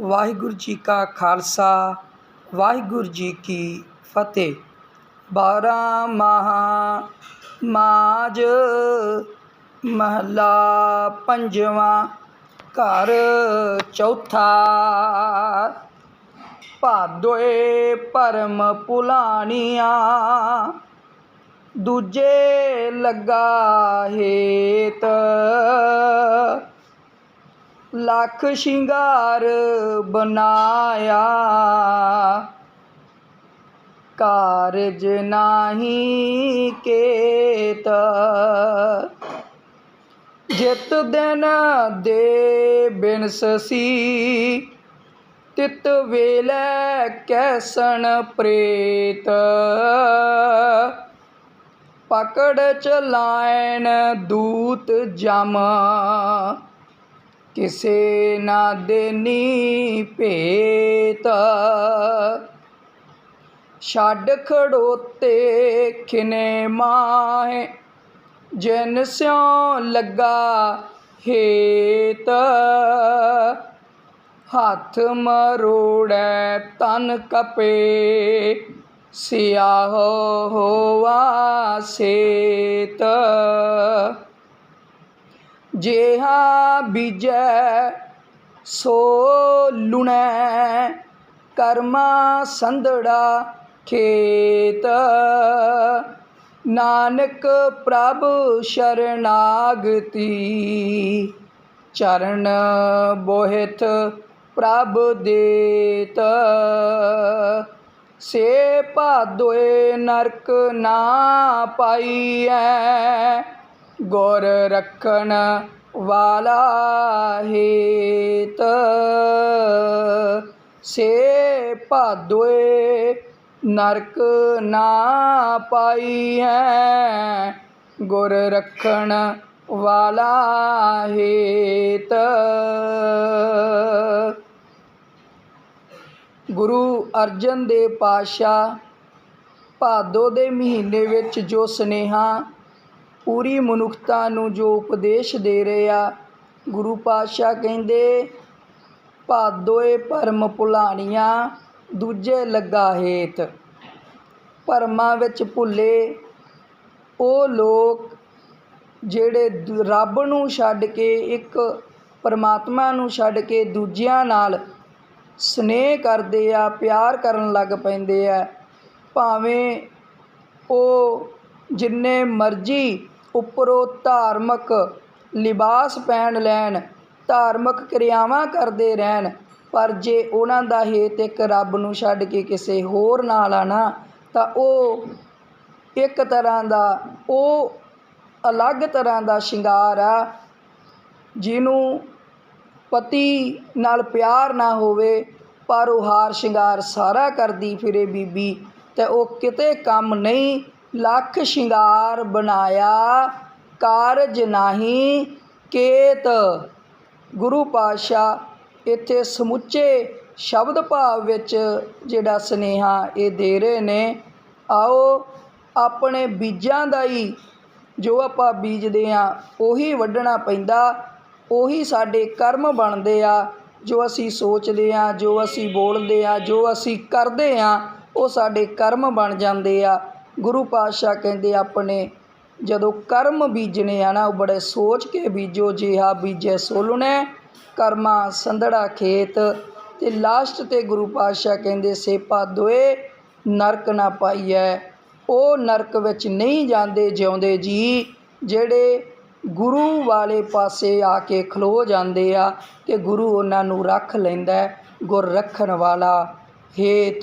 ਵਾਹਿਗੁਰੂ ਜੀ ਕਾ ਖਾਲਸਾ, ਵਾਹਿਗੁਰੂ ਜੀ ਕੀ ਫਤਿਹ। ਬਾਰਾਂ ਮਾਹਾਂ ਮਾਝ ਮਹਲਾ ਪੰਜਵਾਂ ਘਰ ਚੌਥਾ। ਭਾਦੋਏ ਪਰਮ ਪੁਲਾਣੀਆਂ ਦੂਜੇ ਲੱਗਾ ਹੇਤ। ਲੱਖ ਸ਼ਿੰਗਾਰ ਬਨਾਇਆ ਕਾਰਜ ਨਾਹੀ ਕੇਤ, ਜਿਤ ਦਿਨ ਦੇ ਬਿਨਸਸੀ ਤਿਤ ਵੇਲੇ ਕੈਸਣ ਪ੍ਰੇਤ, ਪਕੜ ਚਲਾਇਨ ਦੂਤ ਜਮ। ਕਿਸੇ ਨਾ ਦੇਨੀ ਭੇਤ। ਛੱਡ ਖੜੋਤੇ ਖਿਨੇ ਮਾਹੇ, ਜਨ ਸਿਉ ਲੱਗਾ ਹੇਤ। ਹੱਥ ਮਰੋੜੈ ਤਨ ਕਪੇ, ਸਿਆਹ ਹੋਵਾ ਸੇਤ। ਜਿਹਾ ਬੀਜੈ, ਸੋ ਲੁਣੈ। ਕਰਮਾ ਸੰਧੜਾ ਖੇਤ। ਨਾਨਕ ਪ੍ਰਭ ਸ਼ਰਨਾਗਤੀ। ਚਰਨ ਬੋਹਿਤ ਪ੍ਰਭ ਦੇਤ। ਸੇ ਭਾਦੋਏ ਨਰਕ ਨਾ ਪਾਈਐ। ਗੁਰ ਰੱਖਣ ਵਾਲਾ ਹੇਤ। ਸੇ ਭਾਦੋਏ ਨਰਕ ਨਾ ਪਾਈ ਹੈ। ਗੁਰ ਰੱਖਣ ਵਾਲਾ ਹੇਤ। ਗੁਰੂ ਅਰਜਨ ਦੇ ਪਾਤਸ਼ਾਹ ਭਾਦੋ ਦੇ ਮਹੀਨੇ ਵਿੱਚ ਜੋ ਸਨੇਹਾ ਪੂਰੀ ਮਨੁੱਖਤਾ ਨੂੰ ਜੋ ਉਪਦੇਸ਼ ਦੇ ਰਹੇ ਆ, ਗੁਰੂ ਪਾਤਸ਼ਾਹ ਕਹਿੰਦੇ ਭਾਦੋਏ ਭਰਮ ਭੁਲਾਣੀਆਂ, ਦੂਜੇ ਲੱਗਾ ਹੇਤ। ਭਰਮਾਂ ਵਿੱਚ ਭੁੱਲੇ, ਉਹ ਲੋਕ ਜਿਹੜੇ ਦ- ਰੱਬ ਨੂੰ ਛੱਡ ਕੇ ਇੱਕ ਪਰਮਾਤਮਾ ਨੂੰ ਛੱਡ ਕੇ ਦੂਜਿਆਂ ਨਾਲ ਸਨੇਹ ਕਰਦੇ ਆ, ਪਿਆਰ ਕਰਨ ਲੱਗ ਪੈਂਦੇ ਆ, ਭਾਵੇਂ ਉਹ ਜਿੰਨੇ ਮਰਜ਼ੀ ਉੱਪਰੋਂ ਧਾਰਮਿਕ ਲਿਬਾਸ ਪਹਿਨ ਲੈਣ, ਧਾਰਮਿਕ ਕਿਰਿਆਵਾਂ ਕਰਦੇ ਰਹਿਣ, ਪਰ ਜੇ ਉਹਨਾਂ ਦਾ ਹੇਤ ਇੱਕ ਰੱਬ ਨੂੰ ਛੱਡ ਕੇ ਕਿਸੇ ਹੋਰ ਨਾਲ ਆ ਤਾਂ ਉਹ ਇੱਕ ਤਰ੍ਹਾਂ ਦਾ, ਉਹ ਅਲੱਗ ਤਰ੍ਹਾਂ ਦਾ ਸ਼ਿੰਗਾਰ ਆ, ਜਿਹਨੂੰ ਪਤੀ ਨਾਲ ਪਿਆਰ ਨਾ ਹੋਵੇ, ਪਰ ਉਹ ਹਾਰ ਸ਼ਿੰਗਾਰ ਸਾਰਾ ਕਰਦੀ ਫਿਰੇ ਬੀਬੀ, ਤੇ ਉਹ ਕਿਤੇ ਕੰਮ ਨਹੀਂ ਲੱਖ ਸ਼ਿੰਗਾਰ ਬਣਾਇਆ, ਕਾਰਜ ਨਹੀਂ ਕੇਤ। ਗੁਰੂ ਪਾਤਸ਼ਾਹ ਇੱਥੇ ਸਮੁੱਚੇ ਸ਼ਬਦ ਭਾਵ ਵਿੱਚ ਜਿਹੜਾ ਸਨੇਹਾ ਇਹ ਦੇ ਰਹੇ ਨੇ, ਆਓ ਆਪਣੇ ਬੀਜਾਂ ਦਾ ਹੀ ਜੋ ਆਪਾਂ ਬੀਜਦੇ ਆ ਉਹੀ ਵੱਢਣਾ ਪੈਂਦਾ, ਉਹੀ ਸਾਡੇ ਕਰਮ ਬਣਦੇ ਆ, ਜੋ ਅਸੀਂ ਸੋਚਦੇ ਆ ਜੋ ਅਸੀਂ ਬੋਲਦੇ ਆ ਜੋ ਅਸੀਂ ਕਰਦੇ ਆ ਉਹ ਸਾਡੇ ਕਰਮ ਬਣ ਜਾਂਦੇ ਆ। ਗੁਰੂ ਪਾਤਸ਼ਾਹ ਕਹਿੰਦੇ ਆਪਣੇ ਜਦੋਂ ਕਰਮ ਬੀਜਣੇ ਆ ਨਾ, ਉਹ ਬੜੇ ਸੋਚ ਕੇ ਬੀਜੋ, ਜਿਹਾ ਬੀਜੈ ਸੋਲੁਣੈ, ਕਰਮਾ ਸੰਧੜਾ ਖੇਤ। ਤੇ ਲਾਸਟ ਤੇ ਗੁਰੂ ਪਾਤਸ਼ਾਹ ਕਹਿੰਦੇ, ਸੇਪਾ ਦੋਏ ਨਰਕ ਨਾ ਪਾਈਐ। ਉਹ ਨਰਕ ਵਿੱਚ ਨਹੀਂ ਜਾਂਦੇ, ਜਿਉਂਦੇ ਜੀ, ਜਿਹੜੇ ਗੁਰੂ ਵਾਲੇ ਪਾਸੇ ਆ ਕੇ ਖਲੋ ਜਾਂਦੇ ਆ, ਤੇ ਗੁਰੂ ਉਹਨਾਂ ਨੂੰ ਰੱਖ ਲੈਂਦਾ, ਗੁਰ ਰੱਖਣ ਵਾਲਾ ਹੇਤ।